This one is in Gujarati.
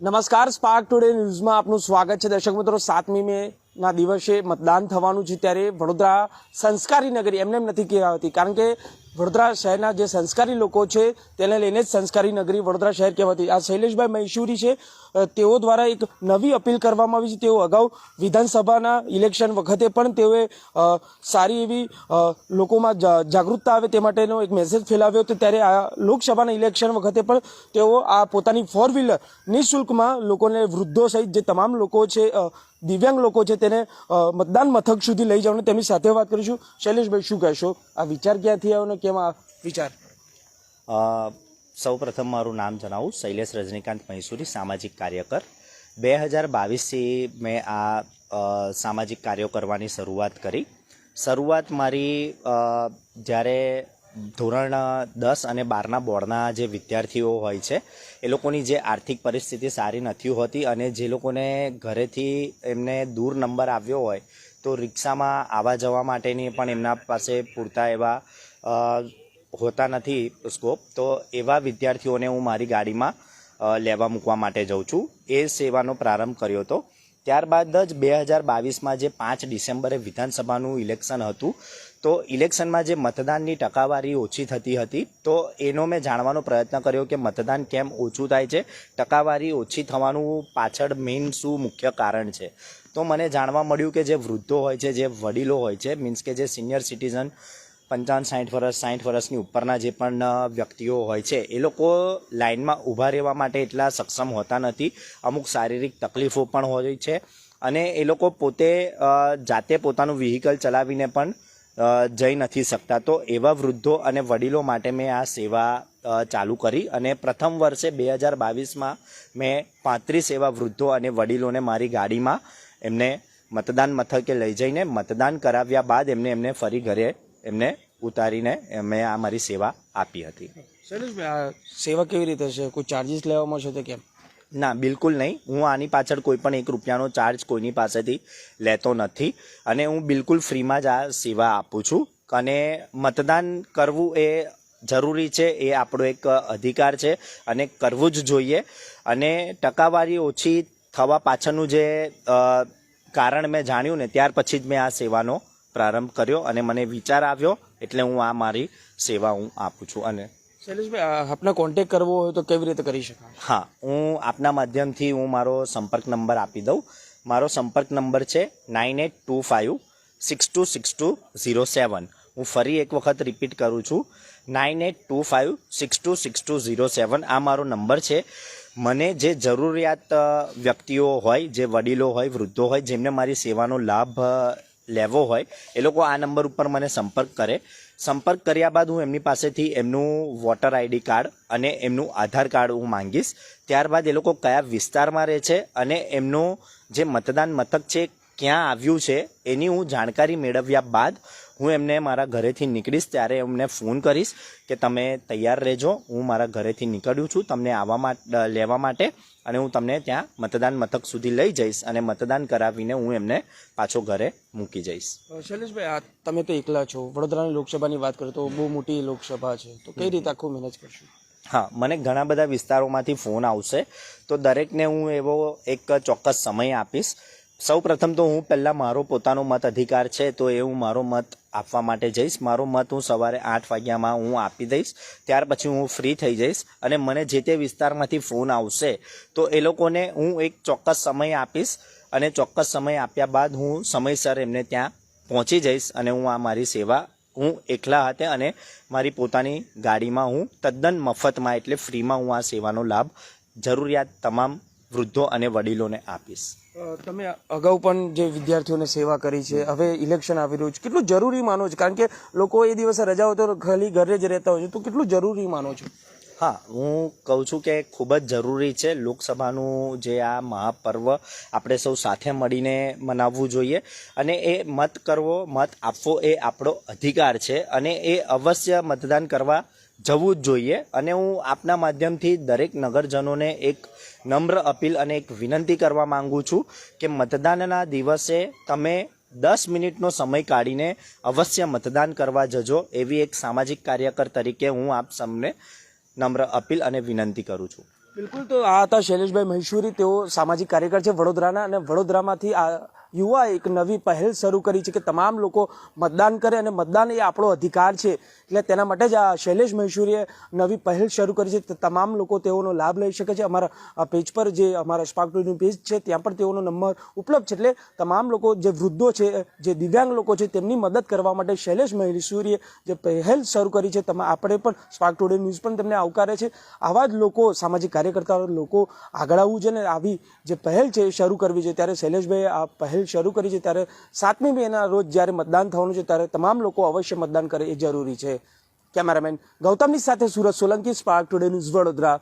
નમસ્કાર સ્પાર્ક ટુડે ન્યૂઝમાં આપનું સ્વાગત છે. દર્શક મિત્રો સાતમી મે ના દિવસે મતદાન થવાનું છે ત્યારે વડોદરા સંસ્કારી નગરી, એમને એમ નથી કહેવાતી કારણ કે વડોદરા શહેરના જે સંસ્કારી લોકો છે, તેને લઈને જ સંસ્કારી નગરી વડોદરા શહેર કહેવાતી. આ શૈલેષભાઈ મૈસુરી છે તેઓ દ્વારા એક નવી અપીલ કરવામાં આવી છે. તેઓ અગાઉ વિધાનસભાના ઇલેક્શન વખતે પણ તેઓએ સારી એવી લોકોમાં જાગૃતતા આવે તે માટેનો એક મેસેજ ફેલાવ્યો હતો. ત્યારે આ લોકસભાના ઇલેક્શન વખતે પણ તેઓ આ પોતાની ફોર વ્હીલર નિઃશુલ્કમાં લોકોને વૃદ્ધો સહિત જે તમામ લોકો છે દિવ્યાંગ લોકો છે તેને મતદાન મથક સુધી લઈ જવાનું તેમની સાથે વાત કરીશું. શૈલેષભાઈ, શું કહેશો? આ વિચાર ક્યાંથી આવ્યો ને કેમ આ વિચાર? સૌપ્રથમ મારું નામ જણાવું. શૈલેષ રજનીકાંત મૈસુરી, સામાજિક કાર્યકર. બે હજાર બાવીસથી મેં આ સામાજિક કાર્યો કરવાની શરૂઆત કરી. શરૂઆત મારી જ્યારે ધોરણ દસ અને બારના બોર્ડના જે વિદ્યાર્થીઓ હોય છે, એ લોકોની જે આર્થિક પરિસ્થિતિ સારી નથી હોતી અને જે લોકોને ઘરેથી એમને દૂર નંબર આવ્યો હોય, તો રિક્ષામાં આવવા જવા માટેની પણ એમના પાસે પૂરતા એવા હોતા નથી સ્કોપ. તો એવા વિદ્યાર્થીઓને હું મારી ગાડીમાં લેવા મૂકવા માટે જઉં છું. એ સેવાનો પ્રારંભ કર્યો હતો. ત્યારબાદ જ બે હજાર બાવીસમાં જે પાંચ ડિસેમ્બરે વિધાનસભાનું ઇલેક્શન હતું તો ઇલેક્શનમાં જે મતદાનની ટકાવારી ઓછી થતી હતી, તો એનો મેં જાણવાનો પ્રયત્ન કર્યો કે મતદાન કેમ ઓછું થાય છે. ટકાવારી ઓછી થવાનું પાછળ મેઇન શું મુખ્ય કારણ છે? તો મને જાણવા મળ્યું કે જે વૃદ્ધો હોય છે, જે વડીલો હોય છે મીન્સ કે જે સિનિયર સિટીઝન પંચાવન સાઠ વર્ષ સાઠ વર્ષની ઉપરના જે પણ વ્યક્તિઓ હોય છે, એ લોકો લાઇનમાં ઊભા રહેવા માટે એટલા સક્ષમ હોતા નથી. અમુક શારીરિક તકલીફો પણ હોય છે અને એ લોકો પોતે જાતે પોતાનું વ્હીકલ ચલાવીને પણ જઈ નથી શકતા. તો એવા વૃદ્ધો અને વડીલો માટે મેં આ સેવા ચાલુ કરી અને પ્રથમ વર્ષે બે હજાર બાવીસમાં મેં પાંત્રીસ એવા વૃદ્ધો અને વડીલોને મારી ગાડીમાં એમને મતદાન મથકે લઈ જઈને મતદાન કરાવ્યા બાદ એમને એમને ફરી ઘરે એમને ઉતારીને મેં આ મારી સેવા આપી હતી. શૈલેષભાઈ, આ સેવા કેવી રીતે છે? કોઈ ચાર્જિસ લેવામાં છે તો કેમ? ના, બિલકુલ નહીં. હું આની પાછળ કોઈ પણ એક રૂપિયાનો ચાર્જ કોઈની પાસેથી લેતો નથી અને હું બિલકુલ ફ્રીમાં જ આ સેવા આપું છું. અને મતદાન કરવું એ જરૂરી છે, એ આપણો એક અધિકાર છે અને કરવું જ જોઈએ. અને ટકાવારી ઓછી થવા પાછળનું જે કારણ મેં જાણ્યું ને, ત્યાર પછી જ મેં આ સેવાનો પ્રારંભ કર્યો અને મને વિચાર આવ્યો એટલે હું આ મારી સેવા હું આપું છું. અને શૈલેષભાઈ આપને કોન્ટેક્ટ કરવો હોય તો કેવી રીતે કરી શકાય? હા, હું આપના માધ્યમથી હું મારો સંપર્ક નંબર આપી દઉં. મારો સંપર્ક નંબર છે nine eight two five six two six two zero seven. હું ફરી એક વખત રિપીટ કરું છું. Nine eight two five six two six two zero seven. આ મારો નંબર છે. મને જે જરૂરિયાત વ્યક્તિઓ હોય, જે વડીલો હોય, વૃદ્ધો હોય, જેમને મારી સેવાનો લાભ લેવો હોય, એ લોકો આ નંબર ઉપર મને સંપર્ક કરે. સંપર્ક કર્યા બાદ હું એમની પાસેથી એમનું વોટર આઈડી કાર્ડ અને એમનું આધાર કાર્ડ હું માંગીશ. ત્યારબાદ એ લોકો કયા વિસ્તારમાં રહે છે અને એમનું જે મતદાન મથક છે, ક્યાં આવ્યું છે, એની હું જાણકારી મેળવ્યા બાદ હું એમને મારા ઘરેથી નીકળીશ ત્યારે એમને ફોન કરીશ કે તમે તૈયાર રહેજો. હું મારા ઘરેથી નીકળ્યું છું તમને આવવા માટે લેવા માટે અને હું તમને ત્યાં મતદાન મથક સુધી લઈ જઈશ અને મતદાન કરાવીને હું એમને પાછો ઘરે મૂકી જઈશ. શૈલેષભાઈ આ તમે તો એકલા છો. વડોદરાની લોકસભાની વાત કરો તો બહુ મોટી લોકસભા છે. તો કઈ રીતે આખું મેનેજ કરશું? હા મને ઘણા બધા વિસ્તારોમાંથી ફોન આવશે. તો દરેકને હું એવો એક ચોક્કસ સમય આપીશ સૌ પ્રથમ તો હું પહેલાં મારો પોતાનો મત અધિકાર છે, તો એ હું મારો મત આપવા માટે જઈશ. મારો મત હું સવારે આઠ વાગ્યામાં હું આપી દઈશ. ત્યાર પછી હું ફ્રી થઈ જઈશ અને મને જે તે વિસ્તારમાંથી ફોન આવશે, તો એ લોકોને હું એક ચોક્કસ સમય આપીશ અને ચોક્કસ સમય આપ્યા બાદ હું સમયસર એમને ત્યાં પહોંચી જઈશ અને હું આ મારી સેવા, હું એકલા હાથે અને મારી પોતાની ગાડીમાં હું તદ્દન મફતમાં એટલે ફ્રીમાં હું આ સેવાનો લાભ, જરૂરિયાત તમામ વૃદ્ધો અને વડીલોને આપીશ. તમે અગાઉ પણ જે વિદ્યાર્થીઓને સેવા કરી છે હવે ઇલેક્શન આવી રહ્યું છે કેટલું જરૂરી માનો છો? કારણ કે લોકો એ દિવસે રજાઓ તો ખાલી ઘરે જ રહેતા હોય છે તો કેટલું જરૂરી માનો છો? હા હું કહું છું કે ખૂબ જ જરૂરી છે લોકસભાનું જે આ મહાપર્વ આપણે સૌ સાથે મળીને મનાવવું જોઈએ અને એ મત કરવો મત આપવો એ આપણો અધિકાર છે અને એ અવશ્ય મતદાન કરવા જવું જ જોઈએ અને હું આપના માધ્યમથી દરેક નગરજનોને એક નમ્ર અપીલ અને એક વિનંતી કરવા માગું છું કે મતદાનના દિવસે તમે દસ મિનિટનો સમય કાઢીને અવશ્ય મતદાન કરવા જજો એવી એક સામાજિક કાર્યકર તરીકે હું આપ સૌને નમ્ર અપીલ અને વિનંતી કરું છું. બિલકુલ, તો આ હતા શૈલેષભાઈ મહેશ્વરી. તેઓ સામાજિક કાર્યકર છે વડોદરાના અને વડોદરામાંથી આ યુવા એક નવી પહેલ શરૂ કરી છે કે તમામ લોકો મતદાન કરે અને મતદાન એ આપણો અધિકાર છે. એટલે તેના માટે જ આ શૈલેષ મહેશ્વરીએ નવી પહેલ શરૂ કરી છે. તમામ લોકો તેઓનો લાભ લઈ શકે છે. અમારા પેજ પર જે અમારા સ્પાર્ક ટુનું પેજ છે, ત્યાં પણ તેઓનો નંબર ઉપલબ્ધ છે. એટલે તમામ લોકો, જે વૃદ્ધો છે, જે દિવ્યાંગ લોકો છે, તેમની મદદ કરવા માટે શૈલેષ મહેશ્વરીએ જે પહેલ શરૂ કરી છે, તમે આપણે પણ સ્પાર્ક ટુડે ન્યૂઝ પણ તેમને આવકારે છે. આવા જ લોકો, સામાજિક કાર્યકર્તા લોકો આગળ આવવું છે ને આવી જે પહેલ છે શરૂ કરવી છે ત્યારે શૈલેષભાઈએ આ પહેલ શરૂ કરી છે ત્યારે સાતમી મેના રોજ જ્યારે મતદાન થવાનું છે ત્યારે તમામ લોકો અવશ્ય મતદાન કરે એ જરૂરી છે. કેમેરામેન ગૌતમની સાથે Surat Solanki spark today news Vadodara.